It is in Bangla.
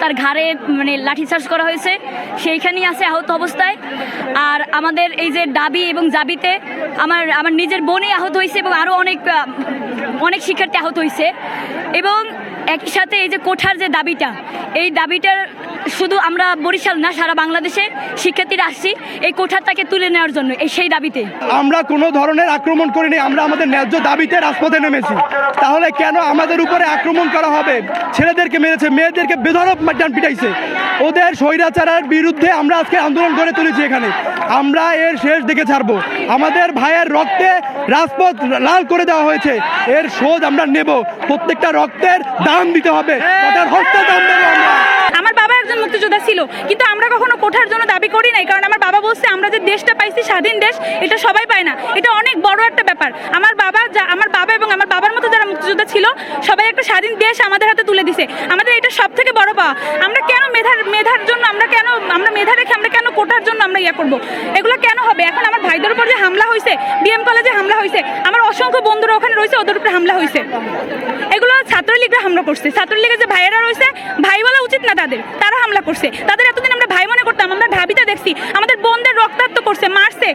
তার ঘাড়ে মানে লাঠিচার্জ করা হয়েছে, সেইখানেই আছে আহত অবস্থায়। আর আমাদের এই যে দাবি এবং জাবিতে আমার আমার নিজের বোনই আহত হয়েছে এবং আরও অনেক অনেক শিক্ষার্থী আহত হয়েছে। এবং একই সাথে এই যে কোঠার যে দাবিটা, এই দাবিটার শুধু আমরা বরিশাল না সারা বাংলাদেশে শিক্ষার্থীরা আসছি এই কোঠারটাকে তুলে নেওয়ার জন্য এই সেই দাবিতে। আমরা কোনো ধরনের আক্রমণ করিনি আমরা আমাদের ন্যায্য দাবিতে রাজপথে নেমেছি। তাহলে কেন আমাদের উপরে আক্রমণ করা হবে? ছেলেদেরকে মেরেছে মেয়েদেরকে বেধরক মারটান পিটাইছে। ওদের স্বৈরাচারের বিরুদ্ধে আমরা আজকে আন্দোলন করে তুলেছি এখানে। আমরা এর শেষ দেখে ছাড়বো। আমাদের ভাইয়ের রক্তে রাজপথ লাল করে দেওয়া হয়েছে। এর শোধ আমরা নেব। প্রত্যেকটা রক্তের দাম দিতে হবে। ওটার হস্তের দাম দেবো আমার বাবা একজন মুক্তিযোদ্ধা ছিল কিন্তু আমরা কখনো কোঠার জন্য দাবি করি নাই, কারণ আমার বাবা বলছে আমরা যে দেশটা পাইছি, স্বাধীন দেশ, এটা সবাই পায় না। এটা অনেক বড় একটা ব্যাপার। আমার বাবা যা, আমার বাবা এবং আমার বাবার মতো যারা মুক্তিযোদ্ধা ছিল, সবাই একটা স্বাধীন দেশ আমাদের হাতে তুলে দিছে। আমাদের এটা সব থেকে বড় পাওয়া। আমরা কেন মেধার মেধার জন্য, আমরা কেন, আমরা মেধা রেখে আমরা কেন কোটার জন্য আমরা ইয়ে করব? এগুলো কেন হবে? এখন আমার ভাইদের উপর যে হামলা হয়েছে বিএম কলেজে হামলা হয়েছে আমার অসংখ্য বন্ধুরা ওখানে রয়েছে ওদের উপরে হামলা হয়েছে এগুলো ছাত্রলীগরা হামলা করছে। ছাত্রলীগের যে ভাইয়েরা রয়েছে, ভাই বলা উচিত না তাদের। তারা হামলা করছে। তাদের এতদিন আমরা ভাই মনে করতাম, আমরা ঢাবিতে দেখছি, আমাদের বোনদের রক্তাক্ত করছে, মারছে।